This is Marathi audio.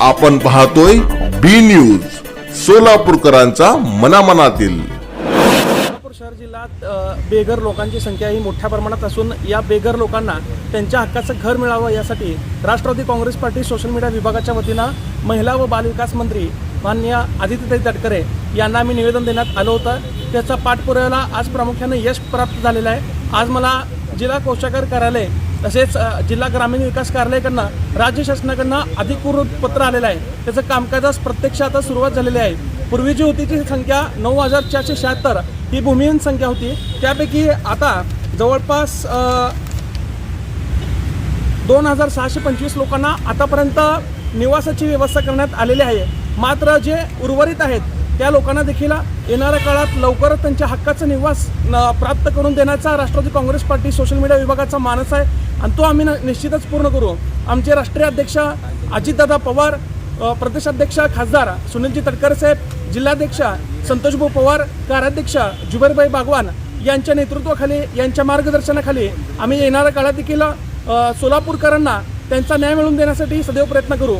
आपण पाहतोय बी न्यूज सोलापूरकरांचा मनामनातील. सोलापूर शहर जिल्ह्यात बेघर लोकांची संख्या ही मोठ्या प्रमाणात असून या बेघर लोकांना त्यांच्या हक्काचं घर मिळावं यासाठी Rashtrawadi Congress Party social media विभागाच्या वतीनं महिला व बालविकास मंत्री मान्य आदित्यताई तटकरे यांना आम्ही निवेदन देण्यात आलं होतं. त्याचा पाठपुराव्याला आज प्रामुख्याने यश प्राप्त झालेलं आहे. आज मला जिल्हा कोषागार कार्यालय तसेच जिल्हा ग्रामीण विकास कार्यालयाकडनं राज्य शासनाकडनं अधिकृत पत्र आलेलं आहे. त्याचं कामकाजास प्रत्यक्ष आता सुरुवात झालेली आहे. पूर्वी जी होती ती संख्या नऊ हजार चारशे शहात्तर. ही भूमिहीन संख्या होती. त्यापैकी आता जवळपास दोन हजार सहाशे पंचवीस लोकांना आतापर्यंत निवासाची व्यवस्था करण्यात आलेली आहे. मात्र जे उर्वरित आहेत त्या लोकांना देखील येणाऱ्या काळात लवकरच त्यांच्या हक्काचा निवास प्राप्त करून देण्याचा Rashtrawadi Congress Party social media विभागाचा मानस आहे. आणि तो आम्ही न- निश्चितच पूर्ण करू. आमचे राष्ट्रीय अध्यक्ष अजितदादा पवार प्रदेशाध्यक्ष खासदार सुनीलजी तटकरे साहेब जिल्हाध्यक्ष संतोषभाऊ पवार कार्याध्यक्ष जुबेरभाई बागवान यांच्या नेतृत्वाखाली यांच्या मार्गदर्शनाखाली आम्ही येणाऱ्या काळात देखील सोलापूरकरांना त्यांचा न्याय मिळवून देण्यासाठी सदैव प्रयत्न करू.